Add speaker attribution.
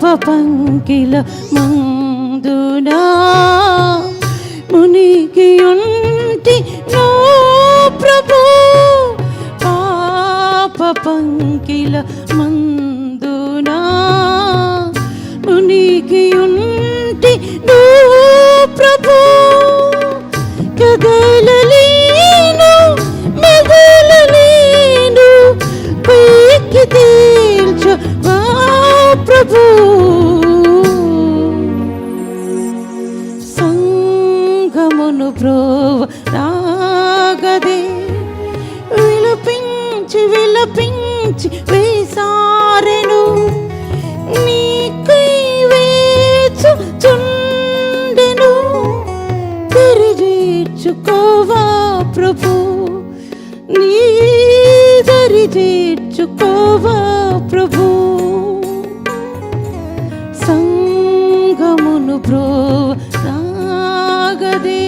Speaker 1: పాప పంకిల మందునా? మునికి ఉంటి నో ప్రభు పాప పంకిల మందునా? మునికి ఉంటి నో ప్రభు కదలలేను మెదలలేను పైకి తేల్చు ప్రభు. సంగమును ప్రోవ రాగదే. విలపించి విలపించి వేసారెను. నీకై వేచు చుండెను తెరిచేర్చుకోవా ప్రభు. నీ దరి ప్రభు. సంగమును ప్రో రాగదే.